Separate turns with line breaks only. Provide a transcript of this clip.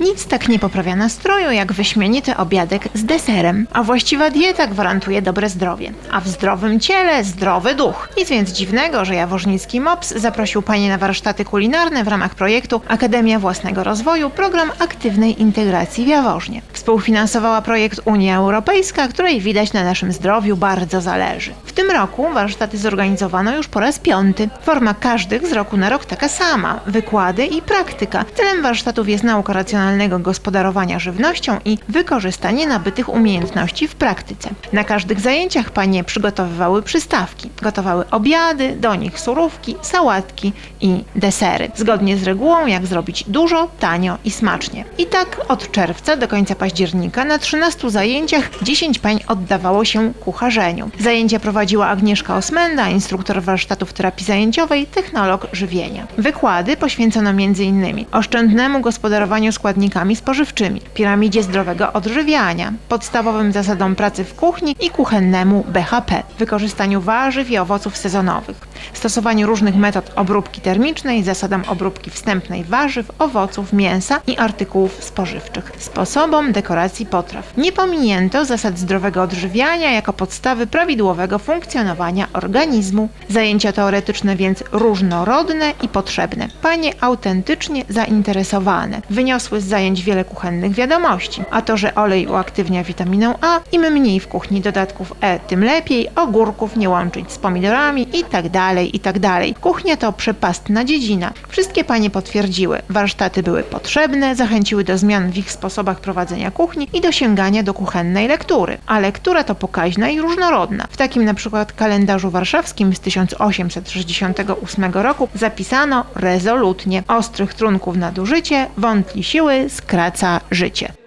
Nic tak nie poprawia nastroju jak wyśmienity obiadek z deserem, a właściwa dieta gwarantuje dobre zdrowie, a w zdrowym ciele zdrowy duch. Nic więc dziwnego, że Jaworznicki MOPS zaprosił Panie na warsztaty kulinarne w ramach projektu Akademia Własnego Rozwoju, program aktywnej integracji w Jaworznie. Współfinansowała projekt Unia Europejska, której widać na naszym zdrowiu bardzo zależy. W tym roku warsztaty zorganizowano już po raz piąty. Forma każdych z roku na rok taka sama, wykłady i praktyka. Celem warsztatów jest nauka racjonalnego gospodarowania żywnością i wykorzystanie nabytych umiejętności w praktyce. Na każdych zajęciach panie przygotowywały przystawki, gotowały obiady, do nich surówki, sałatki i desery. Zgodnie z regułą, jak zrobić dużo, tanio i smacznie. I tak od czerwca do końca października na 13 zajęciach 10 pań oddawało się kucharzeniu. Zajęcia prowadziła Agnieszka Osmenda, instruktor warsztatów terapii zajęciowej, technolog żywienia. Wykłady poświęcono m.in. oszczędnemu gospodarowaniu składnikami spożywczymi, piramidzie zdrowego odżywiania, podstawowym zasadom pracy w kuchni i kuchennemu BHP, wykorzystaniu warzyw i owoców sezonowych, stosowaniu różnych metod obróbki termicznej, zasadom obróbki wstępnej warzyw, owoców, mięsa i artykułów spożywczych, sposobom dekoracji potraw. Nie pominięto zasad zdrowego odżywiania jako podstawy prawidłowego funkcjonowania organizmu. Zajęcia teoretyczne więc różnorodne i potrzebne. Panie autentycznie zainteresowane. Wyniosły z zajęć wiele kuchennych wiadomości. A to, że olej uaktywnia witaminę A, im mniej w kuchni dodatków E, tym lepiej, ogórków nie łączyć z pomidorami i tak dalej, i tak dalej. Kuchnia to przepastna dziedzina. Wszystkie panie potwierdziły. Warsztaty były potrzebne, zachęciły do zmian w ich sposobach prowadzenia kuchni i do sięgania do kuchennej lektury. A lektura to pokaźna i różnorodna. W takim na przykład kalendarzu warszawskim z 1868 roku zapisano rezolutnie ostrych trunków nadużycie, wątli siły skraca życie.